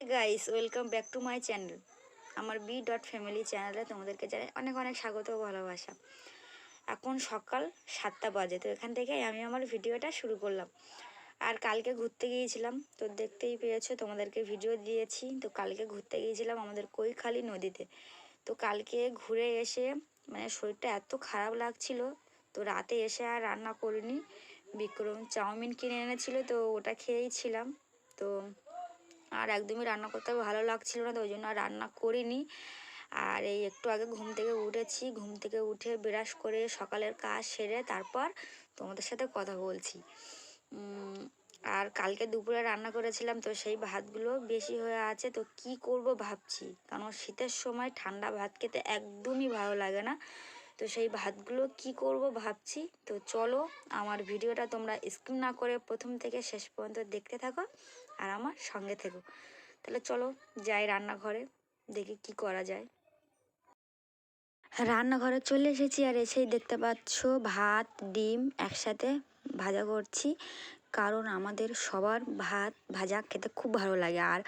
Guys welcome back to my channel আমার B dot family চ্যানেলে তোমাদেরকে জানাই অনেক অনেক স্বাগত ভালোবাসা। এখন সকাল সাতটা বাজে, তো এখান থেকে আমি আমার ভিডিওটা শুরু করলাম। আর কালকে ঘুরতে গিয়েছিলাম, তো দেখতেই পেয়েছ তোমাদেরকে ভিডিও দিয়েছি। তো কালকে ঘুরতে গিয়েছিলাম আমাদের কৈখালি নদীতে। তো কালকে ঘুরে এসে মানে শরীরটা এত খারাপ লাগছিল, তো রাতে এসে আর রান্না করিনি। বিক্রম চাউমিন কিনে এনেছিল, তো ওটা খেয়েই ছিলাম। তো আর একদমই রান্না করতে ভালো লাগছিল না, তো ওই জন্য আর রান্না করিনি। আর এই একটু আগে ঘুম থেকে উঠেছি, ঘুম থেকে উঠে ব্রাশ করে সকালের কাজ সেরে তারপর তোমাদের সাথে কথা বলছি। আর কালকে দুপুরে রান্না করেছিলাম, তো সেই ভাতগুলো বেশি হয়ে আছে, তো কি করব ভাবছি? কারণ শীতের সময় ঠান্ডা ভাত খেতে একদমই ভালো লাগে না। তো সেই ভাতগুলো কি করব ভাবছি? তো চলো, আমার ভিডিওটা তোমরা স্কিপ না করে প্রথম থেকে শেষ পর্যন্ত দেখতে থাকো। আর আমার সঙ্গে থেকো। তাহলে চলো যাই রান্নাঘরে, দেখি কি করা যায়। রান্নাঘরে চলে এসেছি আর এসেই দেখতে পাচ্ছ ভাত, ডিম একসাথে ভাজা করছি। কারণ আমাদের সবার ভাত ভাজা খেতে খুব ভালো লাগে। আর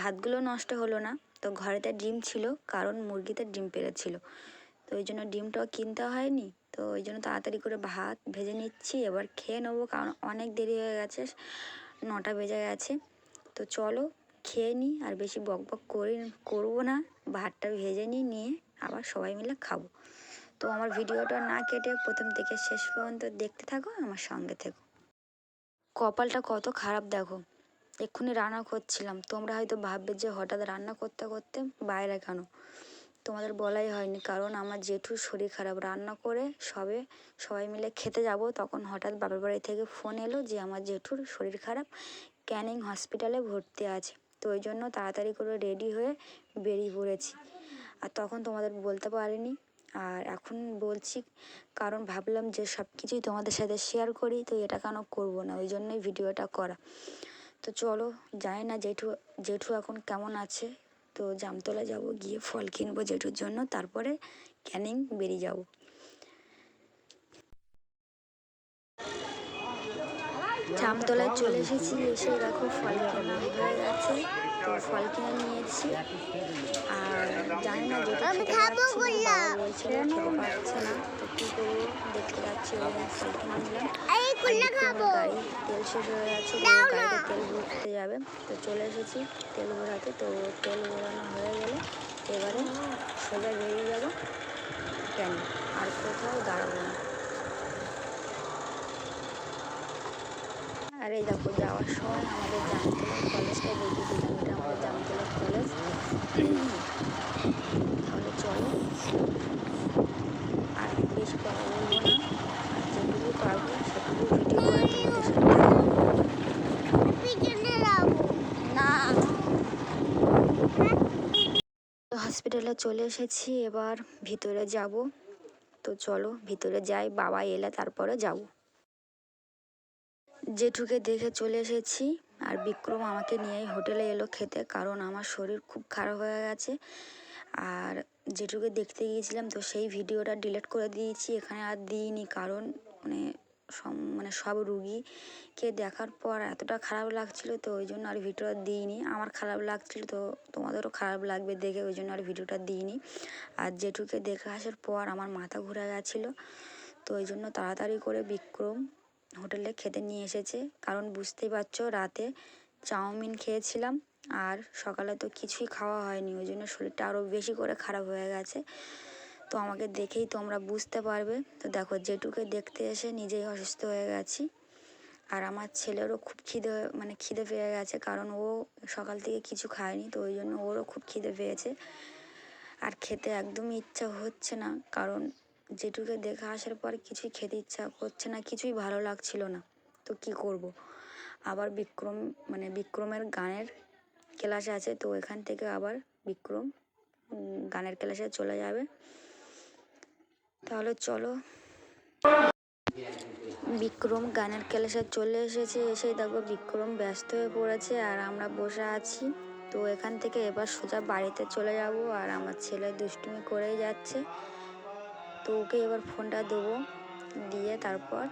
ভাতগুলো নষ্ট হলো না। তো ঘরেতে ডিম ছিল, কারণ মুরগিতে ডিম পেড়েছিল তো ওই জন্য ডিমটাও কিনতে হয়নি। তো ওই জন্য তাড়াতাড়ি করে ভাত ভেজে নিচ্ছি। এবার খেয়ে নেব, কারণ অনেক দেরি হয়ে গেছে। নটা বেজে গেছে। তো চলো খেয়ে নিই আর বেশি বক বক করে করব না। ভাতটা ভেজে নিই নিয়ে আবার সবাই মিলে খাব। তো আমার ভিডিওটা না কেটে প্রথম থেকে শেষ পর্যন্ত দেখতে থাকো, আমার সঙ্গে থেকো। কপালটা কত খারাপ দেখো। এক্ষুনি রান্না করছিলাম। তোমরা হয়তো ভাববে যে হঠাৎ রান্না করতে করতে বাইরে কেন? তোমাদের বলাই হয়নি। কারণ আমার জেঠুর শরীর খারাপ। রান্না করে সবে সবাই মিলে খেতে যাব। তখন হঠাৎ বাবার বাড়ি থেকে ফোন এলো যে আমার জেঠুর শরীর খারাপ। ক্যানিং হসপিটালে ভর্তি আছে। তো ওই জন্য তাড়াতাড়ি করে রেডি হয়ে বেরিয়ে পড়েছি। আর তখন তোমাদের বলতে পারিনি। আর এখন বলছি, কারণ ভাবলাম যে সব কিছুই তোমাদের সাথে শেয়ার করি, তো এটা কেন করব না? ওই জন্যই ভিডিওটা করা। তো চলো, জানি না জেঠু জেঠু এখন কেমন আছে? তো জামতলা যাব গিয়ে ফল কিনবো জেঠুর জন্য তারপরে ক্যানিং বেরিয়ে যাব। জামতলায় চলে এসেছি এসে দেখো ফল কেনা হয়ে গেছে। তো ফল কিনে নিয়েছি। আর জানি না যেটা বলছিল না। তো কী করব? দেখতে পাচ্ছি ফল কিনে নিলাম। গাড়ি তেল শেষ হয়ে গেছে দাও না। গাড়িতে তেল ভরতে যাবে। তো চলে এসেছি তেল ভরাতে তো তেল ভরানো হয়ে গেলে। এবারে সোজা বেরিয়ে যাব কেন? আর কোথাও দাঁড়াবো না। আর এই দেখো যাওয়ার সময় আমাদের জামতলা কলেজটা দেখিয়ে দিলাম এটা আমাদের জামতলা কলেজ তাহলে চলো আর বেশি কথা বলব না আর যেটুকু পারব সেটুকু ভিডিও করে তোমাদের সাথে পিছনে যাব না তো হসপিটালে চলে এসেছি, এবার ভিতরে যাব। তো চলো, ভিতরে যাই, বাবা এলে তারপরে যাব। জেঠুকে দেখে চলে এসেছি, আর বিক্রম আমাকে নিয়েই হোটেলে এলো খেতে, কারণ আমার শরীর খুব খারাপ হয়ে গেছে। আর জেঠুকে দেখতে গিয়েছিলাম, তো সেই ভিডিওটা ডিলিট করে দিয়েছি, এখানে আর দিইনি, কারণ মানে মানে সব রুগীকে দেখার পর এতটা খারাপ লাগছিল তো ওই জন্য আর ভিডিওটা দিইনি। আমার খারাপ লাগছিল তো তোমাদেরও খারাপ লাগবে দেখে ওই জন্য আর ভিডিওটা দিইনি। আর জেঠুকে দেখে আসার পর আমার মাথা ঘুরে গেছিল তো ওই জন্য তাড়াতাড়ি করে বিক্রম হোটেলে খেতে নিয়ে এসেছে। কারণ বুঝতেই পারছ রাতে চাউমিন খেয়েছিলাম আর সকালে তো কিছুই খাওয়া হয়নি, ওই জন্য শরীরটা আরও বেশি করে খারাপ হয়ে গেছে। তো আমাকে দেখেই তোমরা বুঝতে পারবে। তো দেখো, যেটুকে দেখতে এসে নিজেই অসুস্থ হয়ে গেছি। আর আমার ছেলেরও খুব খিদে মানে খিদে পেয়ে গেছে, কারণ ও সকাল থেকে কিছু খায়নি, তো ওই জন্য ওরও খুব খিদে পেয়েছে। আর খেতে একদমই ইচ্ছা হচ্ছে না, কারণ যেটুকে দেখে আসার পর কিছুই খেতে ইচ্ছা করছে না, কিছুই ভালো লাগছিল না। তো কি করব। আবার বিক্রম মানে বিক্রমের গানের ক্লাস আছে, তো এখান থেকে আবার বিক্রম গানের ক্লাসে চলে যাবে। তাহলে চলো। বিক্রম গানের ক্লাসে চলে এসেছে, এসেই দেখো বিক্রম ব্যস্ত হয়ে পড়েছে আর আমরা বসে আছি। তো এখান থেকে এবার সোজা বাড়িতে চলে যাব আর আমার ছেলে দুষ্টুমি করেই যাচ্ছে। তো ওকে এবার ফোনটা দেবো, দিয়ে তারপর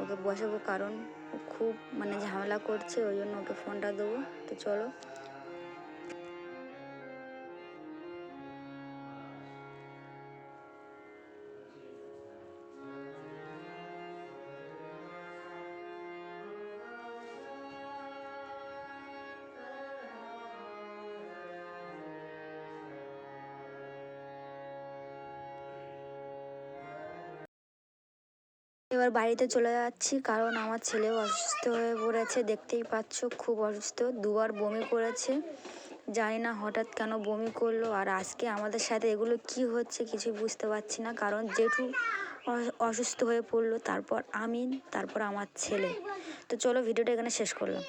ওকে বসাবো কারণ ও খুব মানে ঝামেলা করছে, ওই জন্য ওকে ফোনটা দেবো। তো চলো। এবার বাড়িতে চলে যাচ্ছি কারণ আমার ছেলেও অসুস্থ হয়ে পড়েছে, দেখতেই পাচ্ছ খুব অসুস্থ। দুবার বমি করেছে, জানি না হঠাৎ কেন বমি করল আর আজকে আমাদের সাথে এগুলো কি হচ্ছে কিছু বুঝতে পারছি না। কারণ জেঠু অসুস্থ হয়ে পড়ল, তারপর আমিন, তারপর আমার ছেলে। তো চলো ভিডিওটা এখানে শেষ করলাম।